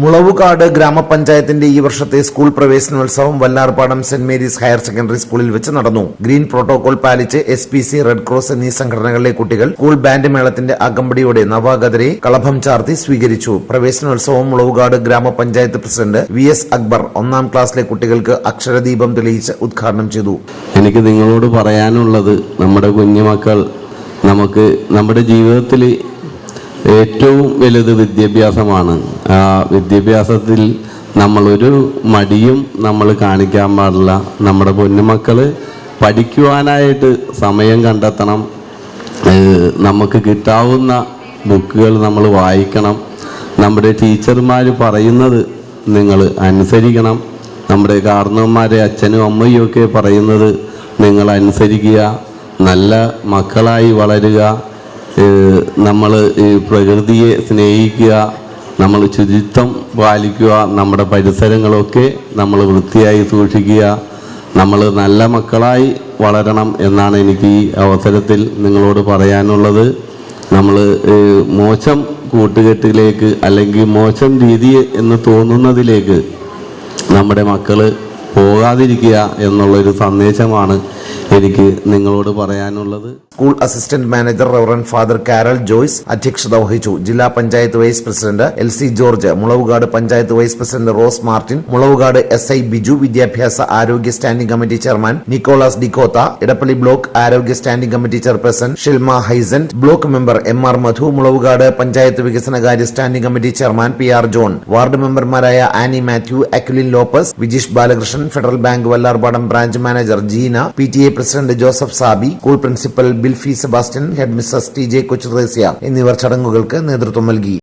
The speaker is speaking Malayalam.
മുളവുകാട് ഗ്രാമപഞ്ചായത്തിന്റെ ഈ വർഷത്തെ സ്കൂൾ പ്രവേശനോത്സവം Vallarpadam saint Mary's higher secondary സ്കൂളിൽ വെച്ച് നടന്നു. ഗ്രീൻ പ്രോട്ടോകോൾ പാലിച്ച് S P C red cross എന്നീ സംഘടനകളിലെ കുട്ടികൾ സ്കൂൾ ബാൻഡ് മേളത്തിന്റെ അകമ്പടിയോടെ നവാഗതരെ കളഭം ചാർത്തി സ്വീകരിച്ചു. പ്രവേശനോത്സവം മുളവുകാട് ഗ്രാമപഞ്ചായത്ത് പ്രസിഡന്റ് വി എസ് അക്ബർ ഒന്നാം ക്ലാസ്സിലെ കുട്ടികൾക്ക് അക്ഷരദീപം തെളിയിച്ച് ഉദ്ഘാടനം ചെയ്തു. എനിക്ക് നിങ്ങളോട് പറയാനുള്ളത് നമ്മുടെ കുഞ്ഞുമക്കൾ നമുക്ക് നമ്മുടെ ജീവിതത്തിൽ ഏറ്റവും വലുത് വിദ്യാഭ്യാസമാണ്. ആ വിദ്യാഭ്യാസത്തിൽ നമ്മളൊരു മടിയും നമ്മൾ കാണിക്കാൻ പാടില്ല. നമ്മുടെ പൊന്നുമക്കൾ പഠിക്കുവാനായിട്ട് സമയം കണ്ടെത്തണം. നമുക്ക് കിട്ടാവുന്ന ബുക്കുകൾ നമ്മൾ വായിക്കണം. നമ്മുടെ ടീച്ചർമാർ പറയുന്നത് നിങ്ങൾ അനുസരിക്കണം. നമ്മുടെ കാർന്നവന്മാരെ അച്ഛനും അമ്മയും ഒക്കെ പറയുന്നത് നിങ്ങൾ അനുസരിക്കുക. നല്ല മക്കളായി വളരുക. നമ്മൾ ഈ പ്രകൃതിയെ സ്നേഹിക്കുക നമ്മൾ ശുചിത്വം പാലിക്കുക നമ്മുടെ പരിസരങ്ങളൊക്കെ നമ്മൾ വൃത്തിയായി സൂക്ഷിക്കുക നമ്മൾ നല്ല മക്കളായി വളരണം എന്നാണ് എനിക്ക് ഈ അവസരത്തിൽ നിങ്ങളോട് പറയാനുള്ളത്. നമ്മൾ മോശം കൂട്ടുകെട്ടിലേക്ക് അല്ലെങ്കിൽ മോശം രീതി എന്ന് തോന്നുന്നതിലേക്ക് നമ്മുടെ മക്കൾ പോകാതിരിക്കുക എന്നുള്ളൊരു സന്ദേശമാണ് എനിക്ക് നിങ്ങളോട് പറയാനുള്ളത് school assistant manager reverend father Carol Joyce അധ്യക്ഷത വഹിച്ചു. ജില്ലാ panchayat vice president L C George Mulavukad panchayat vice president Rose Martin Mulavukad S I Biju വിദ്യാഭ്യാസ ആരോഗ്യ standing committee chairman Nicholas Dicotha Edappally block ആരോഗ്യ standing committee chairperson Shilma Haisan block member M R Madhu Mulavukad panchayat വികസനകാര്യ standing committee chairman P R John ward മെമ്പർമാരായ Annie Mathew Aquilin Lopez Vijeesh Balakrishnan Federal Bank Vallarpadam branch manager Jeena P T A president Joseph Sabi school principal Bilfi Sebastian headmistress T J Kochuthresia എന്നിവർ ചടങ്ങുകൾക്ക് നേതൃത്വം നൽകി.